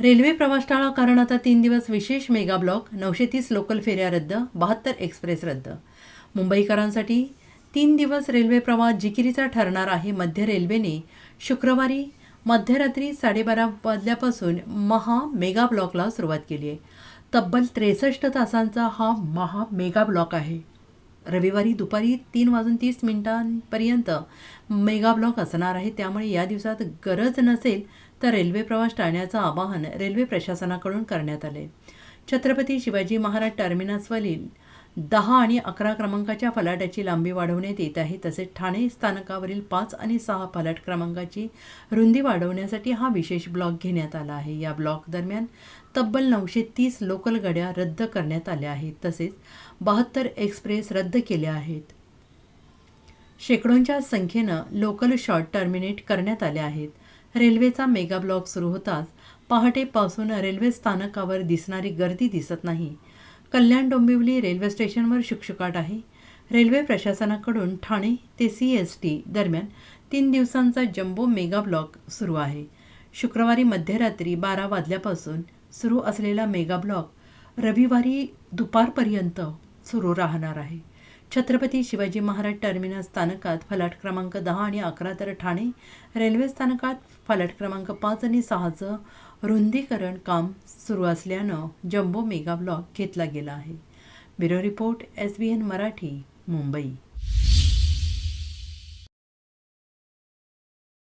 Railway प्रवास टाळा कारण आता तीन दिवस विशेष मेगा ब्लॉक नऊशे तीस लोकल फेऱ्या रद्द बहात्तर एक्सप्रेस रद्द. मुंबईकरांसाठी तीन दिवस रेल्वे प्रवास जिकिरीचा ठरणार आहे मध्य रेल्वेने. शुक्रवारी मध्यरात्री साडेबारा वाजल्यापासून महा मेगा ब्लॉकला सुरुवात केली आहे. तब्बल त्रेसष्ट तासांचा हा महा मेगा ब्लॉक आहे. रविवारी दुपारी तीन वाजून तीस मिनिटांपर्यंत मेगा ब्लॉक असणार आहे. त्यामुळे या दिवसात गरज नसेल तर रेल्वे प्रवास टाळण्याचं आवाहन रेल्वे प्रशासनाकडून करण्यात आले छत्रपती शिवाजी महाराज टर्मिनसवरील दहा आणि अकरा क्रमांकाच्या फलाटाची लांबी वाढवण्यात येत आहे. तसेच ठाणे स्थानकावरील पाच आणि सहा फलाट क्रमांकाची रुंदी वाढवण्यासाठी हा विशेष ब्लॉक घेण्यात आला आहे. या ब्लॉक दरम्यान तब्बल नऊशे तीस लोकल गाड्या रद्द करण्यात आल्या आहेत. तसेच बहात्तर एक्सप्रेस रद्द केल्या आहेत. शेकडोंच्या संख्येनं लोकल शॉर्ट टर्मिनेट करण्यात आल्या आहेत. रेल्वेचा मेगा ब्लॉक सुरू होताच पहाटेपासून रेल्वे स्थानकावर दिसणारी गर्दी दिसत नाही. कल्याण डोंबिवली रेल्वे स्टेशनवर शुकशुकाट आहे. रेल्वे प्रशासनाकडून ठाणे ते सी एस टी दरम्यान तीन दिवसांचा जम्बो मेगा ब्लॉक सुरू आहे. शुक्रवारी मध्यरात्री बारा वाजल्यापासून सुरू असलेला मेगा ब्लॉक रविवारी दुपारपर्यंत सुरू राहणार आहे. छत्रपती शिवाजी महाराज टर्मिनस स्थानकात फलाट क्रमांक दहा आणि अकरा तर ठाणे रेल्वे स्थानकात फलाट क्रमांक पाच आणि सहाचं रुंदीकरण काम सुरू असल्यानं जम्बो मेगा ब्लॉक घेतला गेला आहे. Bureau report S B N Marathi Mumbai.